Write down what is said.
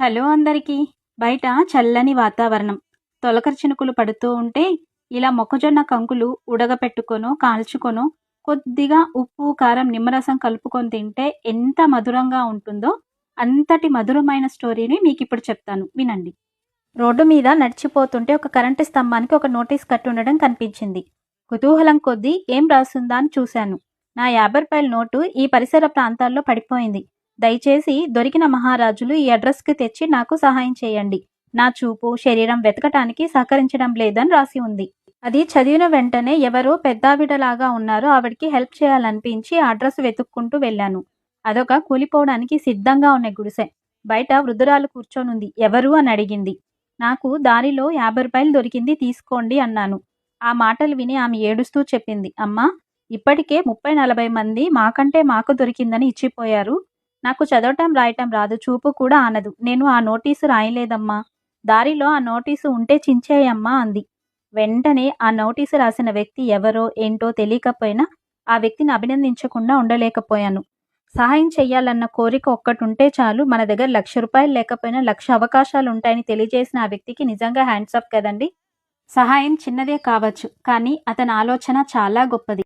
Hello అందరికీ. బయట చల్లని వాతావరణం. తొలకరి చినుకులు పడుతూ ఉంటే ఇలా మొక్కజొన్న కంకులు ఉడగపెట్టుకొనో కాల్చుకొనో కొద్దిగా ఉప్పు కారం నిమ్మరసం కలుపుకొని తింటే ఎంత మధురంగా ఉంటుందో అంతటి మధురమైన స్టోరీని మీకు ఇప్పుడు చెప్తాను. వినండి. రోడ్డు మీద నడిచిపోతుంటే ఒక కరెంటు స్తంభానికి ఒక నోటీస్ కట్టి ఉండడం కనిపించింది. కుతూహలం కొద్దీ ఏం రాసుందా అని చూశాను. నా యాభై రూపాయల నోటు ఈ పరిసర ప్రాంతాల్లో పడిపోయింది. దయచేసి దొరికిన మహారాజులు ఈ అడ్రస్కి తెచ్చి నాకు సహాయం చేయండి. నా చూపు శరీరం వెతకటానికి సహకరించడం లేదని రాసి ఉంది. అది చదివిన వెంటనే ఎవరో పెద్దావిడలాగా ఉన్నారో ఆవిడకి హెల్ప్ చేయాలనిపించి ఆ అడ్రస్ వెతుక్కుంటూ వెళ్ళాను. అదొక కూలిపోవడానికి సిద్ధంగా ఉన్న గుడిసె. బయట వృద్ధురాలు కూర్చోనుంది. ఎవరు అని అడిగింది. నాకు దారిలో యాభై రూపాయలు దొరికింది తీసుకోండి అన్నాను. ఆ మాటలు విని ఆమె ఏడుస్తూ చెప్పింది. అమ్మా ఇప్పటికే ముప్పై నలభై మంది మాకంటే మాకు దొరికిందని ఇచ్చిపోయారు. నాకు చదవటం రాయటం రాదు చూపు కూడా ఆనదు. నేను ఆ నోటీసు రాయలేదమ్మా. దారిలో ఆ నోటీసు ఉంటే చించేయమ్మా అంది. వెంటనే ఆ నోటీసు రాసిన వ్యక్తి ఎవరో ఏంటో తెలియకపోయినా ఆ వ్యక్తిని అభినందించకుండా ఉండలేకపోయాను. సహాయం చెయ్యాలన్న కోరిక ఒక్కటుంటే చాలు. మన దగ్గర లక్ష రూపాయలు లేకపోయినా లక్ష అవకాశాలు ఉంటాయని తెలియజేసిన ఆ వ్యక్తికి నిజంగా హ్యాండ్స్ అప్ కదండి? సహాయం చిన్నదే కావచ్చు కానీ అతని ఆలోచన చాలా గొప్పది.